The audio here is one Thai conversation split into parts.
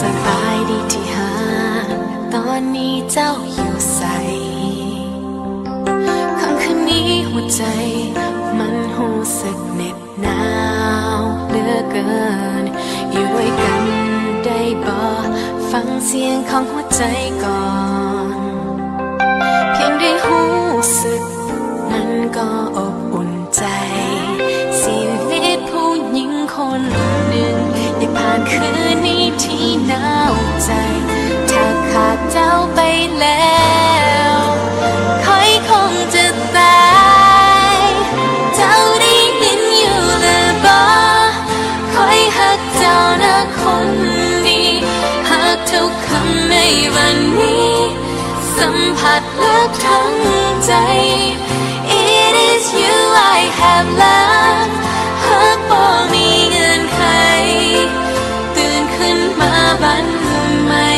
สบายดีที่หา ตอนนี้เจ้าอยู่ใสค่ำคืนนี้หัวใจ มันหูสึกเหน็บหนาวเหลือเกิน อยู่ด้วยกัน ฟังเสียงของหัวใจก่อน เพียงได้หูสึก มันก็อบอุ่นใจ ชีวิตผู้หญิงคนหนึ่งได้ผ่านคืน วันนี้ สัมผัสรักทั้งใจ It is you I have loved หากบ่มีเงื่อนไขตื่นขึ้นมาบันใหม่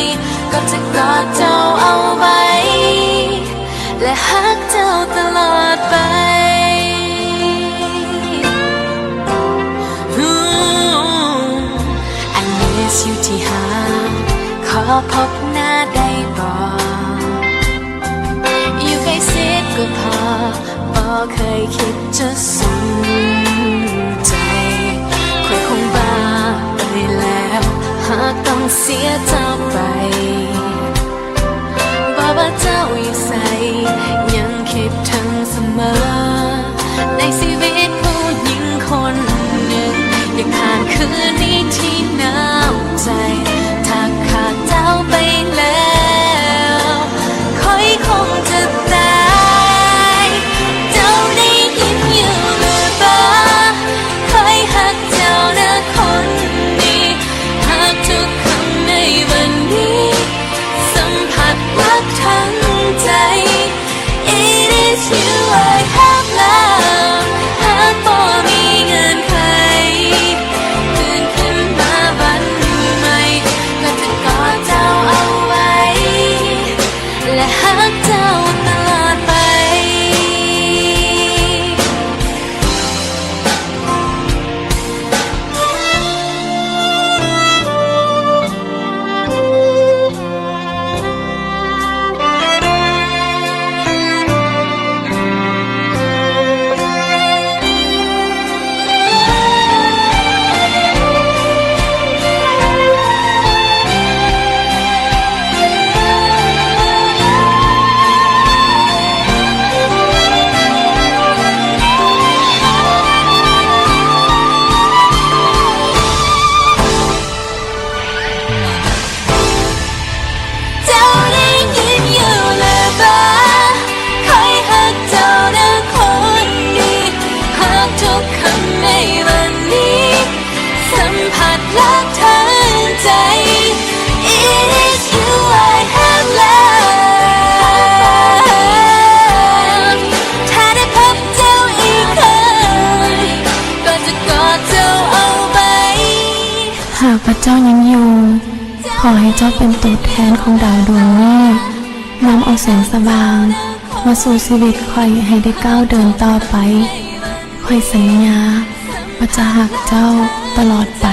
ก็จะกอดเจ้าเอาไว้ และหักเจ้าตลอดไป I miss you ที่หาขอพบ ได้บ่อยู่ใกล้ชิดก็พอบ่เคยคิดจะสนใจคุยคงบ้าไปแล้วหากต้องเสียเจ้าไปบอกว่าเจ้าอยู่ใส หากพระเจ้ายังอยู่ ขอให้เจ้าเป็นตัวแทนของดาวดวงนี้นำเอาแสงสว่าง มาสู่ชีวิตคอยให้ได้ก้าวเดินต่อไปคอยสัญญาว่าจะหักเจ้าตลอดไป